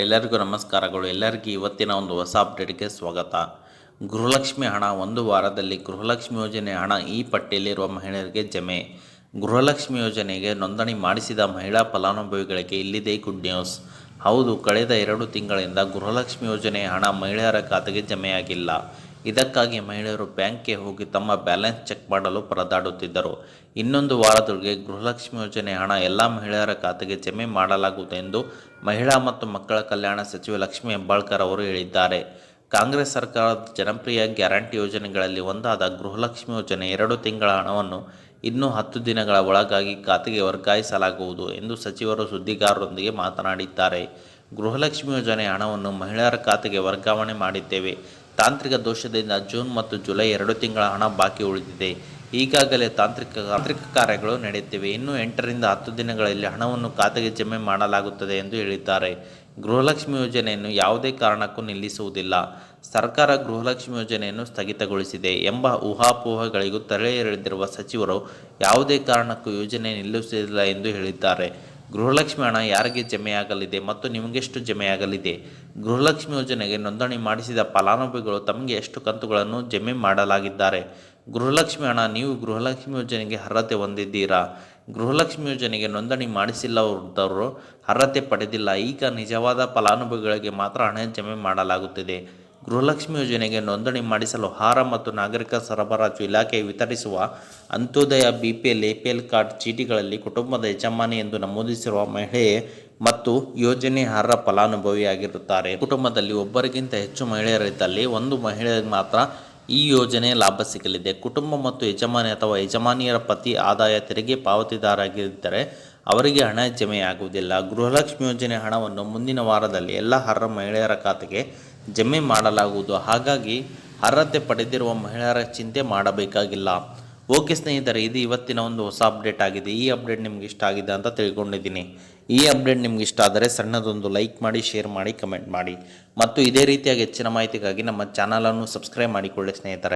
ಎಲ್ಲರಿಗೂ ನಮಸ್ಕಾರಗಳು. ಎಲ್ಲರಿಗೂ ಇವತ್ತಿನ ಒಂದು ಹೊಸ ಅಪ್ಡೇಟ್ಗೆ ಸ್ವಾಗತ. ಗೃಹಲಕ್ಷ್ಮಿ ಹಣ ಒಂದು ವಾರದಲ್ಲಿ ಗೃಹಲಕ್ಷ್ಮಿ ಯೋಜನೆ ಹಣ ಈ ಪಟ್ಟಿಯಲ್ಲಿರುವ ಮಹಿಳೆಯರಿಗೆ ಜಮೆ. ಗೃಹಲಕ್ಷ್ಮಿ ಯೋಜನೆಗೆ ನೋಂದಣಿ ಮಾಡಿಸಿದ ಮಹಿಳಾ ಫಲಾನುಭವಿಗಳಿಗೆ ಇಲ್ಲಿದೆ ಗುಡ್ ನ್ಯೂಸ್. ಹೌದು, ಕಳೆದ ಎರಡು ತಿಂಗಳಿಂದ ಗೃಹಲಕ್ಷ್ಮಿ ಯೋಜನೆಯ ಹಣ ಮಹಿಳೆಯರ ಖಾತೆಗೆ ಜಮೆಯಾಗಿಲ್ಲ. ಇದಕ್ಕಾಗಿ ಮಹಿಳೆಯರು ಬ್ಯಾಂಕ್ಗೆ ಹೋಗಿ ತಮ್ಮ ಬ್ಯಾಲೆನ್ಸ್ ಚೆಕ್ ಮಾಡಲು ಪರದಾಡುತ್ತಿದ್ದರು. ಇನ್ನೊಂದು ವಾರದೊಳಗೆ ಗೃಹಲಕ್ಷ್ಮಿ ಯೋಜನೆ ಹಣ ಎಲ್ಲ ಮಹಿಳೆಯರ ಖಾತೆಗೆ ಜಮೆ ಮಾಡಲಾಗುವುದು ಎಂದು ಮಹಿಳಾ ಮತ್ತು ಮಕ್ಕಳ ಕಲ್ಯಾಣ ಸಚಿವೆ ಲಕ್ಷ್ಮಿ ಹೆಬ್ಬಾಳ್ಕರ್ ಅವರು ಹೇಳಿದ್ದಾರೆ. ಕಾಂಗ್ರೆಸ್ ಸರ್ಕಾರದ ಜನಪ್ರಿಯ ಗ್ಯಾರಂಟಿ ಯೋಜನೆಗಳಲ್ಲಿ ಒಂದಾದ ಗೃಹಲಕ್ಷ್ಮಿ ಯೋಜನೆ ಎರಡು ತಿಂಗಳ ಹಣವನ್ನು ಇನ್ನೂ ಹತ್ತು ದಿನಗಳ ಒಳಗಾಗಿ ಖಾತೆಗೆ ವರ್ಗಾಯಿಸಲಾಗುವುದು ಎಂದು ಸಚಿವರು ಸುದ್ದಿಗಾರರೊಂದಿಗೆ ಮಾತನಾಡಿದ್ದಾರೆ. ಗೃಹಲಕ್ಷ್ಮಿ ಯೋಜನೆ ಹಣವನ್ನು ಮಹಿಳೆಯರ ಖಾತೆಗೆ ವರ್ಗಾವಣೆ ಮಾಡಿದ್ದೇವೆ. ತಾಂತ್ರಿಕ ದೋಷದಿಂದ ಜೂನ್ ಮತ್ತು ಜುಲೈ ಎರಡು ತಿಂಗಳ ಹಣ ಬಾಕಿ ಉಳಿದಿದೆ. ಈಗಾಗಲೇ ತಾಂತ್ರಿಕ ತಾಂತ್ರಿಕ ಕಾರ್ಯಗಳು ನಡೆಯುತ್ತಿವೆ. ಇನ್ನು ಎಂಟರಿಂದ ಹತ್ತು ದಿನಗಳಲ್ಲಿ ಹಣವನ್ನು ಖಾತೆಗೆ ಜಮೆ ಮಾಡಲಾಗುತ್ತದೆ ಎಂದು ಹೇಳಿದ್ದಾರೆ. ಗೃಹಲಕ್ಷ್ಮಿ ಯೋಜನೆಯನ್ನು ಯಾವುದೇ ಕಾರಣಕ್ಕೂ ನಿಲ್ಲಿಸುವುದಿಲ್ಲ. ಸರ್ಕಾರ ಗೃಹಲಕ್ಷ್ಮಿ ಯೋಜನೆಯನ್ನು ಸ್ಥಗಿತಗೊಳಿಸಿದೆ ಎಂಬ ಊಹಾಪೋಹಗಳಿಗೂ ತಲೆ ಎಳೆದಿರುವ ಸಚಿವರು ಯಾವುದೇ ಕಾರಣಕ್ಕೂ ಯೋಜನೆ ನಿಲ್ಲಿಸುವುದಿಲ್ಲ ಎಂದು ಹೇಳಿದ್ದಾರೆ. ಗೃಹಲಕ್ಷ್ಮಿ ಹಣ ಯಾರಿಗೆ ಜಮೆಯಾಗಲಿದೆ ಮತ್ತು ನಿಮಗೆಷ್ಟು ಜಮೆಯಾಗಲಿದೆ? ಗೃಹಲಕ್ಷ್ಮಿ ಯೋಜನೆಗೆ ನೋಂದಣಿ ಮಾಡಿಸಿದ ಫಲಾನುಭವಿಗಳು ತಮಗೆ ಎಷ್ಟು ಕಂತುಗಳನ್ನು ಜಮೆ ಮಾಡಲಾಗಿದ್ದಾರೆ? ಗೃಹಲಕ್ಷ್ಮಿ ಹಣ, ನೀವು ಗೃಹಲಕ್ಷ್ಮಿ ಯೋಜನೆಗೆ ಅರ್ಹತೆ ಹೊಂದಿದ್ದೀರಾ? ಗೃಹಲಕ್ಷ್ಮಿ ಯೋಜನೆಗೆ ನೋಂದಣಿ ಮಾಡಿಸಿಲ್ಲದವರು ಅರ್ಹತೆ ಪಡೆದಿಲ್ಲ, ಈಗ ನಿಜವಾದ ಫಲಾನುಭವಿಗಳಿಗೆ ಮಾತ್ರ ಹಣ ಜಮೆ ಮಾಡಲಾಗುತ್ತಿದೆ. ಗೃಹಲಕ್ಷ್ಮಿ ಯೋಜನೆಗೆ ನೋಂದಣಿ ಮಾಡಿಸಲು ಆಹಾರ ಮತ್ತು ನಾಗರಿಕ ಸರಬರಾಜು ಇಲಾಖೆ ವಿತರಿಸುವ Antyodaya B P L A P L card ಚೀಟಿಗಳಲ್ಲಿ ಕುಟುಂಬದ ಯಜಮಾನಿ ಎಂದು ನಮೂದಿಸಿರುವ ಮಹಿಳೆ ಮತ್ತು ಯೋಜನೆ ಅರ್ಹ ಫಲಾನುಭವಿಯಾಗಿರುತ್ತಾರೆ. ಕುಟುಂಬದಲ್ಲಿ ಒಬ್ಬರಿಗಿಂತ ಹೆಚ್ಚು ಮಹಿಳೆಯರಿದ್ದಲ್ಲಿ ಒಂದು ಮಹಿಳೆಗೆ ಮಾತ್ರ ಈ ಯೋಜನೆ ಲಾಭ ಸಿಗಲಿದೆ. ಕುಟುಂಬ ಮತ್ತು ಯಜಮಾನಿ ಅಥವಾ ಯಜಮಾನಿಯರ ಪತಿ ಆದಾಯ ತೆರಿಗೆ ಪಾವತಿದಾರರಾಗಿದ್ದರೆ ಅವರಿಗೆ ಹಣ ಜಮೆಯಾಗುವುದಿಲ್ಲ. ಗೃಹಲಕ್ಷ್ಮಿ ಯೋಜನೆ ಹಣವನ್ನು ಮುಂದಿನ ವಾರದಲ್ಲಿ ಎಲ್ಲ ಅರ್ಹ ಮಹಿಳೆಯರ ಖಾತೆಗೆ ಜಮೆ ಮಾಡಲಾಗುವುದು. ಹಾಗಾಗಿ ಅರ್ಹತೆ ಪಡೆದಿರುವ ಮಹಿಳೆಯರ ಚಿಂತೆ ಮಾಡಬೇಕಾಗಿಲ್ಲ. ಓಕೆ ಸ್ನೇಹಿತರೆ, ಇದು ಇವತ್ತಿನ ಒಂದು ಹೊಸ ಅಪ್ಡೇಟ್ ಆಗಿದೆ. ಈ ಅಪ್ಡೇಟ್ ನಿಮ್ಗೆ ಇಷ್ಟ ಆಗಿದೆ ಅಂತ ತಿಳ್ಕೊಂಡಿದ್ದೀನಿ. ಈ ಅಪ್ಡೇಟ್ ನಿಮ್ಗೆ ಇಷ್ಟ ಆದರೆ ಸಣ್ಣದೊಂದು ಲೈಕ್ ಮಾಡಿ, ಶೇರ್ ಮಾಡಿ, ಕಮೆಂಟ್ ಮಾಡಿ. ಮತ್ತು ಇದೇ ರೀತಿಯಾಗಿ ಹೆಚ್ಚಿನ ಮಾಹಿತಿಗಾಗಿ ನಮ್ಮ ಚಾನಲನ್ನು ಸಬ್ಸ್ಕ್ರೈಬ್ ಮಾಡಿಕೊಳ್ಳಿ ಸ್ನೇಹಿತರೆ.